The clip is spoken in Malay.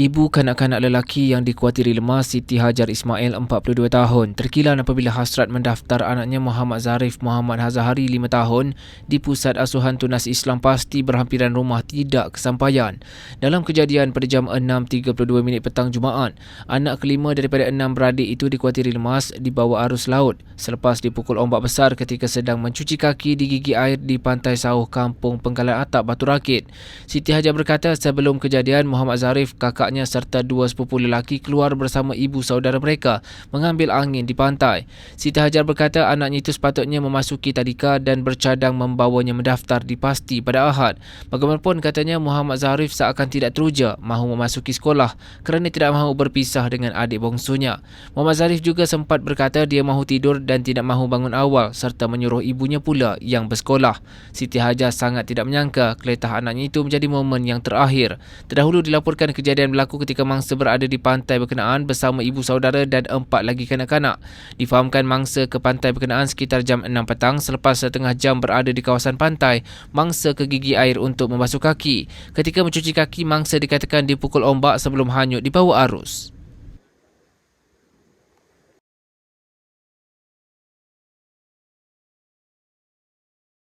Ibu kanak-kanak lelaki yang dikuatiri lemas Siti Hajar Ismail 42 tahun terkilan apabila hasrat mendaftar anaknya Muhammad Zarif Muhammad Hazahari 5 tahun di Pusat Asuhan Tunas Islam pasti berhampiran rumah tidak kesampaian. Dalam kejadian pada jam 6.32 minit petang Jumaat, anak kelima daripada enam beradik itu dikuatiri lemas di bawah arus laut selepas dipukul ombak besar ketika sedang mencuci kaki di gigi air di pantai Sauh Kampung Penggalan Atap Batu Rakit. Siti Hajar berkata sebelum kejadian Muhammad Zarif kakak bapaknya serta dua sepupu lelaki keluar bersama ibu saudara mereka mengambil angin di pantai. Siti Hajar berkata anaknya itu sepatutnya memasuki tadika dan bercadang membawanya mendaftar di pasti pada Ahad. Bagaimanapun katanya Muhammad Zarif seakan tidak teruja mahu memasuki sekolah kerana tidak mahu berpisah dengan adik bongsunya. Muhammad Zarif juga sempat berkata dia mahu tidur dan tidak mahu bangun awal serta menyuruh ibunya pula yang bersekolah. Siti Hajar sangat tidak menyangka keletah anaknya itu menjadi momen yang terakhir. Terdahulu dilaporkan kejadian berlaku ketika mangsa berada di pantai berkenaan bersama ibu saudara dan empat lagi kanak-kanak. Difahamkan mangsa ke pantai berkenaan sekitar jam 6 petang selepas setengah jam berada di kawasan pantai, mangsa ke gigi air untuk membasuh kaki. Ketika mencuci kaki, mangsa dikatakan dipukul ombak sebelum hanyut di bawah arus.